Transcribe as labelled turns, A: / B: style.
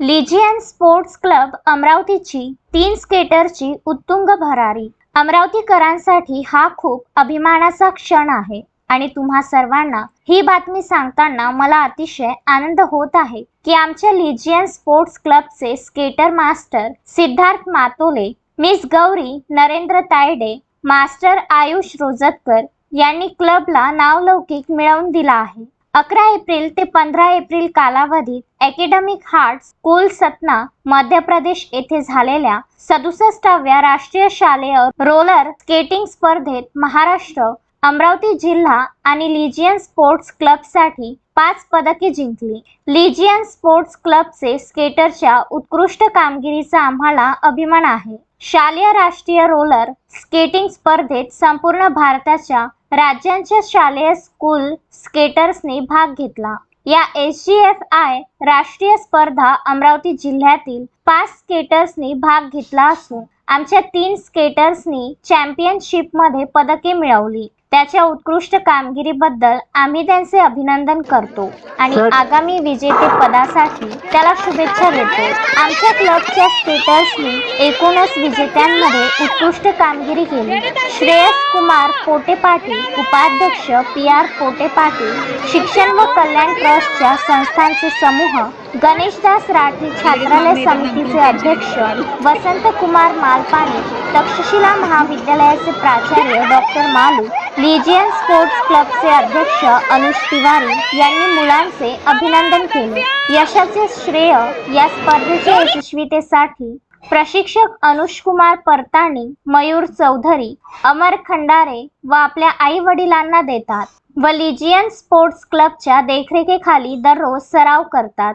A: Legion sports club अमरावतीची तीन स्केटरची उत्तुंग भरारी. अमरावतीकरांसाठी हा खूप अभिमानाचा क्षण आहे आणि तुम्हा सर्वांना ही बातमी सांगताना मला अतिशय आनंद होत आहे की आमच्या लिजियन स्पोर्ट्स क्लबचे skater master Siddharth Matole miss Gauri Narendra Tayade master Ayush Rojatkar यांनी क्लबला नावलौकिक मिळवून दिला आहे. अकरा एप्रिल ते पंधरा एप्रिल कालावधीत academic heart school Satna Madhya Pradesh येथे झालेल्या सदुसष्टाव्या राष्ट्रीय शालेय रोलर स्केटिंग स्पर्धेत महाराष्ट्र अमरावती जिल्हा आणि लिजियन स्पोर्ट्स क्लबसाठी पाच पदके जिंकली. लिजियन स्पोर्ट्स क्लबचे स्केटरच्या उत्कृष्ट कामगिरीचा आम्हाला अभिमान आहे. शालेय राष्ट्रीय रोलर स्केटिंग स्पर्धेत संपूर्ण भारताच्या राज्यांच्या शालेय स्कूल स्केटर्सनी भाग घेतला. या एस जी एफ आय राष्ट्रीय स्पर्धा अमरावती जिल्ह्यातील पाच स्केटर्सनी भाग घेतला असून आमच्या तीन स्केटर्सनी चॅम्पियनशिपमध्ये पदके मिळवली. त्याच्या उत्कृष्ट कामगिरीबद्दल आम्ही त्यांचे अभिनंदन करतो. आणि आगामी विजेते पदासाठी त्याला शुभेच्छा देतो. आमच्या क्लबच्या स्केटर्सनी एकूणच विजेत्यांमध्ये उत्कृष्ट कामगिरी केली. श्रेयस कुमार पोटे पाटील उपाध्यक्ष पी आर पोटे पाटील शिक्षण व कल्याण ट्रस्टच्या संस्थांचे समूह गणेशदास राठी छात्रालय समितीचे अध्यक्ष वसंत कुमार मालपाणे तक्षशिला महाविद्यालयाचे प्राचार्य डॉक्टर मालू लिजियन स्पोर्ट्स क्लबचे अध्यक्ष अनुज तिवारी यांनी मुलांचे अभिनंदन केले. यशाचे श्रेय या स्पर्धेच्या यशस्वीतेसाठी प्रशिक्षक अनुज कुमार परताणी मयूर चौधरी अमर खंडारे व आपल्या आई वडिलांना देतात व लिजियन स्पोर्ट्स क्लबच्या देखरेखीखाली दररोज सराव करतात.